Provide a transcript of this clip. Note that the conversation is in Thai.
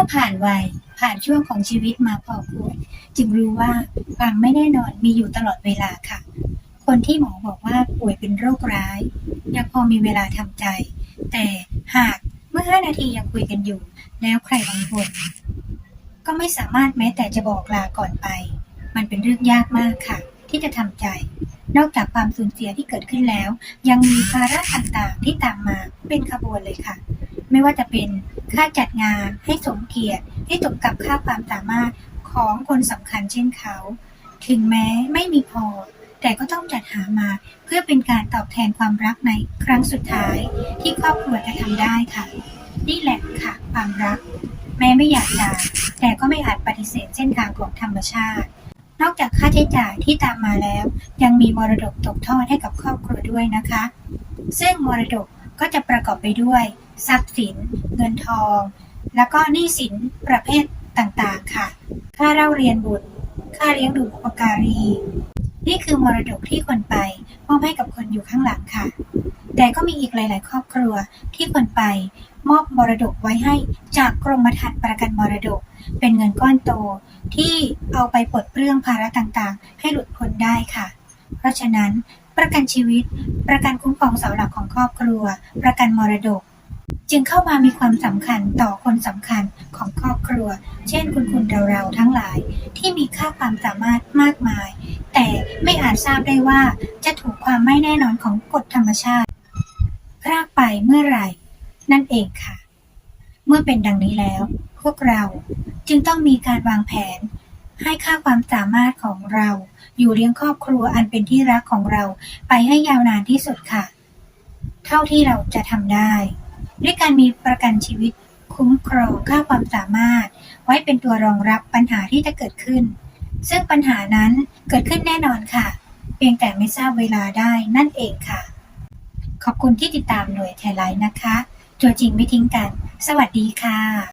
่อผ่านวัยผ่านช่วงของชีวิตมาพอควรจึงรู้ว่าความไม่แน่นอนมีอยู่ตลอดเวลาค่ะ คนที่หมอบอกว่าป่วยเป็นโรคร้าย ยังพอมีเวลาทำใจ แต่หากเมื่อ 5 นาทียังคุยกันอยู่ แล้วใครบางคน ก็ไม่สามารถแม้แต่จะบอกลาก่อนไป มันเป็นเรื่องยากมากค่ะ ที่จะทำใจ นอกจากความสูญเสียที่เกิดขึ้นแล้ว ยังมีภาระต่างๆที่ตามมาเป็นขบวนเลยค่ะ ไม่ว่าจะเป็นค่าจัดงานให้สมเกียรติให้สมกับค่าความสามารถของคนสำคัญเช่นเขา ถึงแม้ไม่มีพอ แต่ก็ต้องจัดหามาเพื่อเป็นการตอบแทนความรักในครั้งสุดท้ายที่ครอบครัวจะทำได้ค่ะ นี่แหละค่ะความรัก แม้ไม่อยากจากแต่ก็ไม่อาจปฏิเสธเส้นทางของธรรมชาติ นอกจากค่าใช้จ่ายที่ตามมาแล้ว ยังมีมรดกตกทอดให้กับครอบครัวด้วยนะคะ ซึ่งมรดกก็จะประกอบไปด้วย ทรัพย์สิน เงินทอง แล้วก็หนี้สินประเภทต่างๆ ค่ะ ค่าเล่าเรียนบุตร ค่าเลี้ยงดูบุปการี นี่คือมรดกที่คนไปมอบให้กับคนอยู่ข้างหลังค่ะ แต่ก็มีอีกหลาย ๆ ครอบครัวที่คนไปมอบมรดกไว้ให้จากกรมธรรม์ประกันมรดก เป็นเงินก้อนโตที่เอาไปปลดเปลื้องภาระต่างๆ ให้หลุดพ้นได้ค่ะ เพราะฉะนั้น ประกันชีวิต ประกันคุ้มครองเสาหลักของครอบครัว ประกันมรดก จึงเข้ามามีความสำคัญต่อคนสำคัญของครอบครัว เช่นคุณคุณเราเราๆทั้งหลาย ที่มีค่าความสามารถมากมาย แต่ไม่อาจทราบได้ว่าจะถูกความไม่แน่นอนของกฎธรรมชาติพรากไปเมื่อไหร่ นั่นเองค่ะ เมื่อเป็นดังนี้แล้ว พวกเราจึงต้องมีการวางแผน ให้ค่าความสามารถของเรา อยู่เลี้ยงครอบครัวอันเป็นที่รักของเราไปให้ยาวนานที่สุดค่ะ เท่าที่เราจะทำได้ ด้วยการมีประกันชีวิตคุ้มครองค่าความสามารถ ไว้เป็นตัวรองรับปัญหาที่จะเกิดขึ้น ซึ่งปัญหานั้นเกิดขึ้นแน่นอนค่ะ เพียงแต่ไม่ทราบเวลาได้นั่นเองค่ะ ขอบคุณที่ติดตามหน่วยไทยไลน์นะคะ ตัวจริงไม่ทิ้งกัน สวัสดีค่ะ